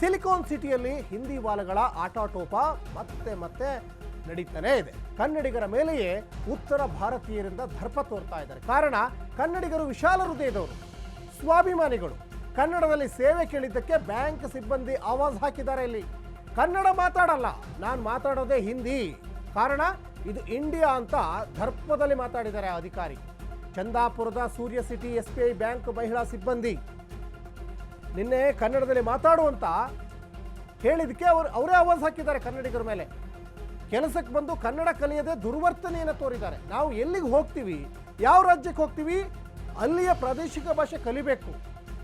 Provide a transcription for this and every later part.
Silicon ಸಿಟಿಯಲ್ಲಿ ಹಿಂದಿ ವಾಲಗಳ ಆಟಾಟೋಪ ಮತ್ತೆ ಮತ್ತೆ ನಡೀತಾನೇ ಇದೆ. ಕನ್ನಡಿಗರ ಮೇಲೆಯೇ ಉತ್ತರ ಭಾರತೀಯರಿಂದ ದರ್ಪ ತೋರ್ತಾ ಇದ್ದಾರೆ. ಕಾರಣ, ಕನ್ನಡಿಗರು ವಿಶಾಲ ಹೃದಯದವರು, ಸ್ವಾಭಿಮಾನಿಗಳು. ಕನ್ನಡದಲ್ಲಿ ಸೇವೆ ಕೇಳಿದ್ದಕ್ಕೆ ಬ್ಯಾಂಕ್ ಸಿಬ್ಬಂದಿ ಆವಾಜ್ ಹಾಕಿದ್ದಾರೆ ಇಲ್ಲಿ. ಕನ್ನಡ ಮಾತಾಡಲ್ಲ, ನಾನು ಮಾತಾಡೋದೇ ಹಿಂದಿ. ಕಾರಣ, ಇದು ಇಂಡಿಯಾ ಅಂತ ದರ್ಪದಲ್ಲಿ ಮಾತಾಡಿದ್ದಾರೆ ಅಧಿಕಾರಿ. ಚಂದಾಪುರದ Surya city S B I bank ಮಹಿಳಾ ಸಿಬ್ಬಂದಿ. ನಿನ್ನೆ ಕನ್ನಡದಲ್ಲಿ ಮಾತಾಡುವಂತ ಹೇಳಿದಕ್ಕೆ ಅವರು, ಅವರೇ ಆವಾಜ್ ಹಾಕಿದ್ದಾರೆ ಕನ್ನಡಿಗರ ಮೇಲೆ. ಕೆಲಸಕ್ಕೆ ಬಂದು ಕನ್ನಡ ಕಲಿಯದೆ ದುರ್ವರ್ತನೆಯನ್ನು ತೋರಿದ್ದಾರೆ. ನಾವು ಎಲ್ಲಿಗೆ ಹೋಗ್ತೀವಿ? ಯಾವ ರಾಜ್ಯಕ್ಕೆ ಹೋಗ್ತೀವಿ? ಅಲ್ಲಿಯ ಪ್ರಾದೇಶಿಕ ಭಾಷೆ ಕಲಿಬೇಕು.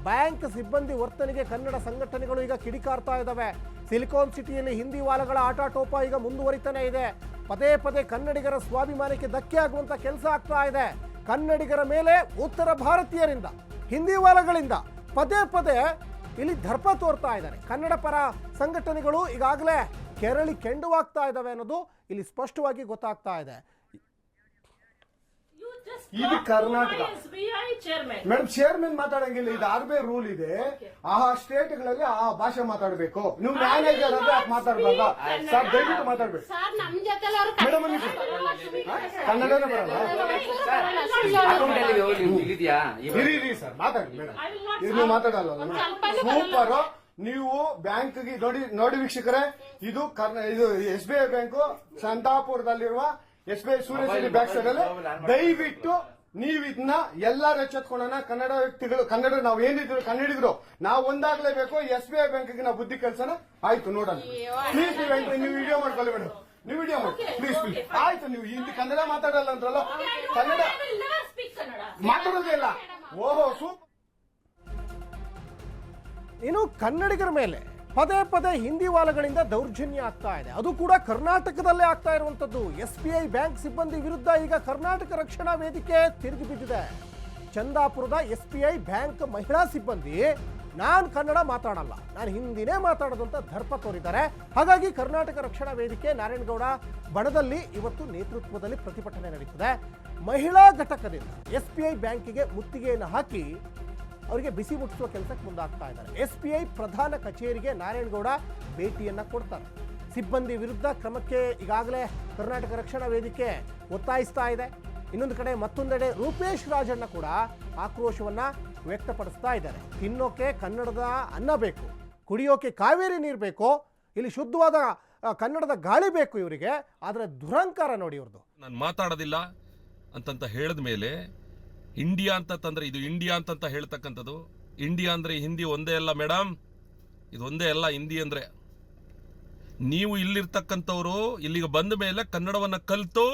ಬ್ಯಾಂಕ್ ಸಿಬ್ಬಂದಿ ವರ್ತನೆಗೆ ಕನ್ನಡ ಸಂಘಟನೆಗಳು ಈಗ ಕಿಡಿಕಾರ್ತಾ ಇದ್ದಾವೆ. ಸಿಲಿಕಾನ್ ಸಿಟಿಯಲ್ಲಿ ಹಿಂದಿ ವಾಲಗಳ ಆಟಾಟೋಪ ಈಗ ಮುಂದುವರಿತಾನೆ ಇದೆ. ಪದೇ ಪದೇ ಕನ್ನಡಿಗರ ಸ್ವಾಭಿಮಾನಕ್ಕೆ ಧಕ್ಕೆ ಆಗುವಂತ ಕೆಲಸ ಆಗ್ತಾ ಇದೆ. ಕನ್ನಡಿಗರ ಮೇಲೆ ಉತ್ತರ ಭಾರತೀಯರಿಂದ, ಹಿಂದಿ ವಾಲಗಳಿಂದ ಪದೇ ಪದೇ ಇಲ್ಲಿ ದರ್ಪ ತೋರ್ತಾ ಇದ್ದಾರೆ. ಕನ್ನಡ ಪರ ಸಂಘಟನೆಗಳು ಈಗಾಗಲೇ ಕೆರಳಿ ಕೆಂಡುವಾಗ್ತಾ ಇದ್ದಾವೆ ಅನ್ನೋದು ಇಲ್ಲಿ ಸ್ಪಷ್ಟವಾಗಿ ಗೊತ್ತಾಗ್ತಾ ಇದೆ. ಇದು ಕರ್ನಾಟಕ. ಮೇಡಮ್ ಚೇರ್ಮನ್ ಮಾತಾಡಂಗಿಲ್ಲ ಇದು ಆರ್ ಬಿ ಐ ರೂಲ್ ಇದೆ. ಆ ಸ್ಟೇಟ್ಗಳಲ್ಲಿ ಆ ಭಾಷೆ ಮಾತಾಡಬೇಕು. ನೀವು ಮ್ಯಾನೇಜರ್ ಅಂದ್ರೆ ಯಾಕೆ ಮಾತಾಡ್ಬಾರ್ದ? ಸರ್ ದಯವಿಟ್ಟು ಮಾತಾಡ್ಬೇಕು ಮೇಡಮ್. ಕನ್ನಡನೇ ಬರಲ್ಲ. ಇರಿ ಇರಿ ಸರ್ ಮಾತಾಡಿ ಮೇಡಮ್ ಇದು ನೀವು ಮಾತಾಡಲ್ಲ ಸೂಪರ್ ನೀವು ಬ್ಯಾಂಕ್ಗೆ ನೋಡಿ ನೋಡಿ ವೀಕ್ಷಕರೇ ಇದು ಕರ್ನ ಇದು S B I bank ಸಂತಾಪುರದಲ್ಲಿರುವ S B I Surya city back side ಅಲ್ಲಿ ದಯವಿಟ್ಟು ನೀವು ಇದನ್ನ ಎಲ್ಲಾರು ಎಚ್ಚೆತ್ಕೊಳ್ಳೋಣ. ಕನ್ನಡ ವ್ಯಕ್ತಿಗಳು ಕನ್ನಡ ನಾವು ಏನಿದ್ರು ಕನ್ನಡಿಗರು ನಾವು ಒಂದಾಗ್ಲೇಬೇಕು ಎಸ್ ಬಿ ಐ ಬ್ಯಾಂಕ್ಗೆ ನಾವು ಬುದ್ಧಿ ಕೆಲಸನ ಆಯ್ತು ನೋಡೋಣ. ಪ್ಲೀಸ್ ನೀವು ವಿಡಿಯೋ ಮಾಡ್ಕೊಳ್ಳಿ ಮೇಡಮ್. ನೀವು ವಿಡಿಯೋ ಮಾಡಿ ಪ್ಲೀಸ್ ಪ್ಲೀಸ್ ಆಯ್ತು ನೀವು ಹಿಂದಿ ಕನ್ನಡ ಮಾತಾಡಲ್ಲ ಅಂದ್ರಲ್ಲ? ಕನ್ನಡ. ಮಾತಾಡೋದಿಲ್ಲ ಮಾತಾಡೋದೇ ಇಲ್ಲ. ಓಹೋ ಸೂಪ್. ಇನ್ನು ಕನ್ನಡಿಗರ ಮೇಲೆ ಪದೇ ಪದೇ ಹಿಂದಿ ವಾಲಗಳಿಂದ ದೌರ್ಜನ್ಯ ಆಗ್ತಾ ಇದೆ. ಅದು ಕೂಡ ಕರ್ನಾಟಕದಲ್ಲೇ ಆಗ್ತಾ ಇರುವಂತದ್ದು ಎಸ್ ಬಿ ಐ ಬ್ಯಾಂಕ್ ಸಿಬ್ಬಂದಿ ವಿರುದ್ಧ ಈಗ ಕರ್ನಾಟಕ ರಕ್ಷಣಾ ವೇದಿಕೆ ತಿರುಗಿ ಬಿದ್ದಿದೆ. ಚಂದಾಪುರದ ಎಸ್ ಬಿ ಐ ಬ್ಯಾಂಕ್ ಮಹಿಳಾ ಸಿಬ್ಬಂದಿ ನಾನು ಕನ್ನಡ ಮಾತಾಡಲ್ಲ. ನಾನು ಹಿಂದಿನೇ ಮಾತಾಡೋದು ಅಂತ ದರ್ಪ ತೋರಿದ್ದಾರೆ. ಹಾಗಾಗಿ ಕರ್ನಾಟಕ ರಕ್ಷಣಾ ವೇದಿಕೆ ನಾರಾಯಣಗೌಡ ಬಣದಲ್ಲಿ ಇವತ್ತು ನೇತೃತ್ವದಲ್ಲಿ ಪ್ರತಿಭಟನೆ ನಡೀತದೆ. ಮಹಿಳಾ ಘಟಕದಿಂದ ಎಸ್ ಬಿ ಐ ಬ್ಯಾಂಕಿಗೆ ಮುತ್ತಿಗೆಯನ್ನು ಹಾಕಿ ಅವರಿಗೆ ಬಿಸಿ ಮುಟ್ಟಿಸುವ ಕೆಲಸಕ್ಕೆ ಮುಂದಾಗ್ತಾ ಇದ್ದಾರೆ. ಎಸ್ ಬಿ ಐ ಪ್ರಧಾನ ಕಚೇರಿಗೆ ನಾರಾಯಣಗೌಡ ಭೇಟಿಯನ್ನು ಕೊಡ್ತಾರೆ. ಸಿಬ್ಬಂದಿ ವಿರುದ್ಧ ಕ್ರಮಕ್ಕೆ ಈಗಾಗಲೇ ಕರ್ನಾಟಕ ರಕ್ಷಣಾ ವೇದಿಕೆ ಒತ್ತಾಯಿಸ್ತಾ ಇದೆ. ಇನ್ನೊಂದು ಕಡೆ ಮತ್ತೊಂದೆಡೆ ರೂಪೇಶ್ ರಾಜಣ್ಣ ಕೂಡ ಆಕ್ರೋಶವನ್ನ ವ್ಯಕ್ತಪಡಿಸ್ತಾ ಇದ್ದಾರೆ. ತಿನ್ನೋಕೆ ಕನ್ನಡದ ಅನ್ನ ಬೇಕು, ಕುಡಿಯೋಕೆ ಕಾವೇರಿ ನೀರು ಬೇಕು, ಇಲ್ಲಿ ಶುದ್ಧವಾದ ಕನ್ನಡದ ಗಾಳಿ ಬೇಕು ಇವರಿಗೆ. ಆದರೆ ದುರಂಕಾರ ನೋಡಿ ಇವ್ರದ್ದು ನಾನು ಮಾತಾಡೋದಿಲ್ಲ ಅಂತಂತ ಹೇಳಿದ ಮೇಲೆ ಇಂಡಿಯಾ ಅಂತ ತಂದರೆ ಇದು ಇಂಡಿಯಾ ಅಂತಂತ ಹೇಳ್ತಕ್ಕಂಥದ್ದು. ಇಂಡಿಯಾ ಅಂದರೆ ಹಿಂದಿ ಒಂದೇ ಅಲ್ಲ ಮೇಡಮ್ ಇದು ಒಂದೇ ಅಲ್ಲ ಹಿಂದಿ ಅಂದರೆ. ನೀವು ಇಲ್ಲಿರ್ತಕ್ಕಂಥವ್ರು ಇಲ್ಲಿಗೆ ಬಂದ ಮೇಲೆ ಕನ್ನಡವನ್ನು ಕಲಿತು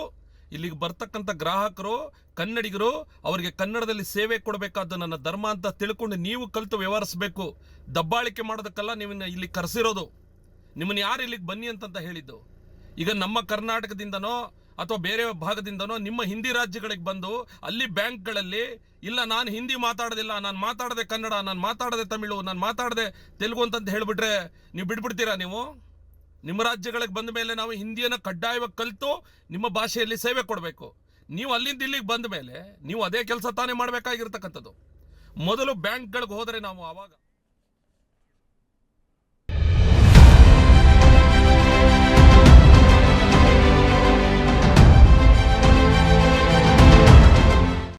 ಇಲ್ಲಿಗೆ ಬರ್ತಕ್ಕಂಥ ಗ್ರಾಹಕರು, ಕನ್ನಡಿಗರು ಅವರಿಗೆ ಕನ್ನಡದಲ್ಲಿ ಸೇವೆ ಕೊಡಬೇಕಾದ ನನ್ನ ಧರ್ಮ ಅಂತ ತಿಳ್ಕೊಂಡು ನೀವು ಕಲಿತು ವ್ಯವಹರಿಸಬೇಕು. ದಬ್ಬಾಳಿಕೆ ಮಾಡೋದಕ್ಕೆಲ್ಲ ನೀವನ್ನ ಇಲ್ಲಿ ಕರೆಸಿರೋದು. ನಿಮ್ಮನ್ನು ಯಾರು ಇಲ್ಲಿಗೆ ಬನ್ನಿ ಅಂತಂತ ಹೇಳಿದ್ದು. ಈಗ ನಮ್ಮ ಕರ್ನಾಟಕದಿಂದನೋ ಅಥವಾ ಬೇರೆ ಭಾಗದಿಂದನೋ ನಿಮ್ಮ ಹಿಂದಿ ರಾಜ್ಯಗಳಿಗೆ ಬಂದು ಅಲ್ಲಿ ಬ್ಯಾಂಕ್ಗಳಲ್ಲಿ, ಇಲ್ಲ ನಾನು ಹಿಂದಿ ಮಾತಾಡೋದಿಲ್ಲ, ನಾನು ಮಾತಾಡದೆ ಕನ್ನಡ, ನಾನು ಮಾತಾಡದೆ ತಮಿಳು, ನಾನು ಮಾತಾಡದೆ ತೆಲುಗು ಅಂತಂತ ಹೇಳಿಬಿಟ್ರೆ ನೀವು ಬಿಟ್ಬಿಡ್ತೀರಾ ನೀವು? ನಿಮ್ಮ ರಾಜ್ಯಗಳಿಗೆ ಬಂದ ಮೇಲೆ ನಾವು ಹಿಂದಿಯನ್ನು ಕಡ್ಡಾಯವಾಗಿ ಕಲಿತು ನಿಮ್ಮ ಭಾಷೆಯಲ್ಲಿ ಸೇವೆ ಕೊಡಬೇಕು. ನೀವು ಅಲ್ಲಿಂದ ಇಲ್ಲಿಗೆ ಬಂದ ಮೇಲೆ ನೀವು ಅದೇ ಕೆಲಸ ತಾನೇ ಮಾಡಬೇಕಾಗಿರ್ತಕ್ಕಂಥದ್ದು. ಮೊದಲು ಬ್ಯಾಂಕ್ಗಳಿಗೆ ಹೋದರೆ ನಾವು ಆವಾಗ